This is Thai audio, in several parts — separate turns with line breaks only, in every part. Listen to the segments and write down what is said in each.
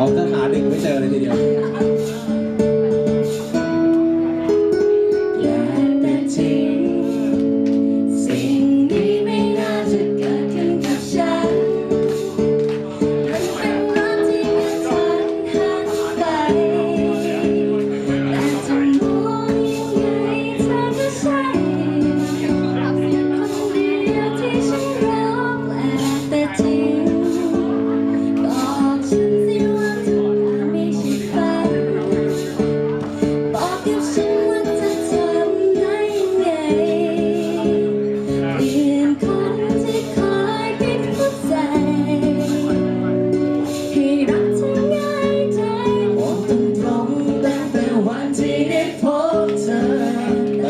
เผมจะหาเดึงไม่เจอเลยทีเดียว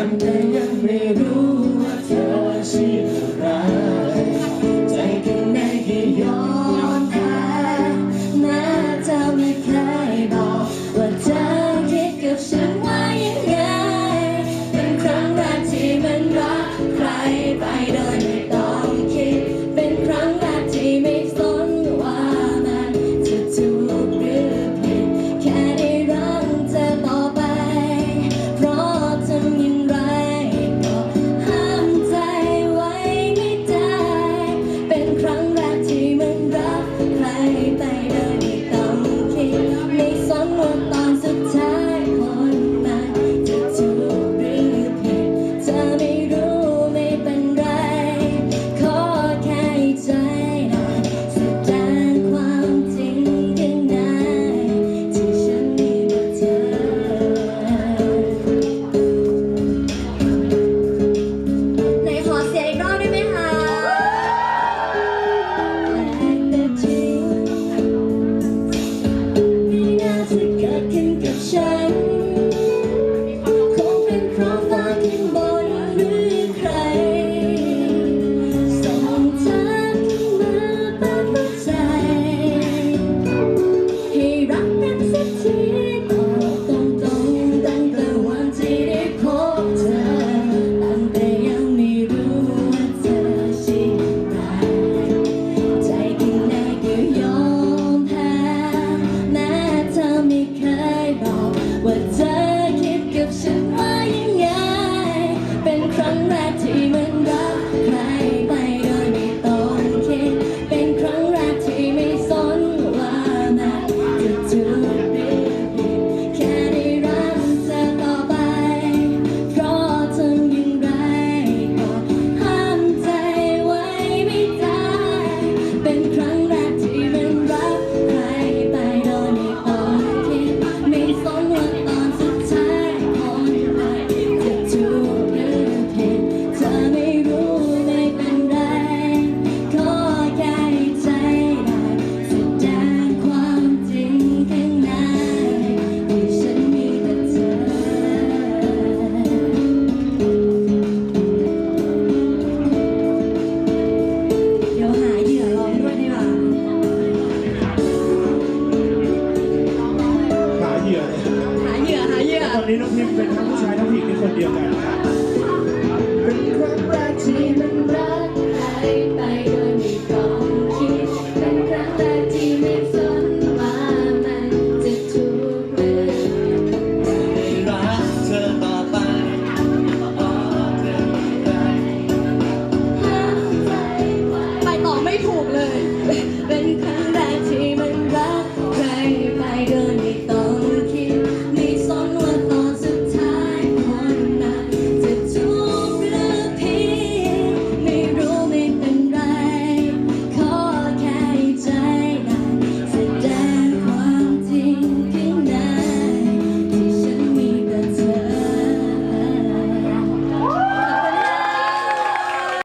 ตั้ง อนนี้น้องพิมเป็นทั้งผู้ชายทั้งผู้หญิงในคนเดียวกันเป็นครั้งแรก
ที่มัน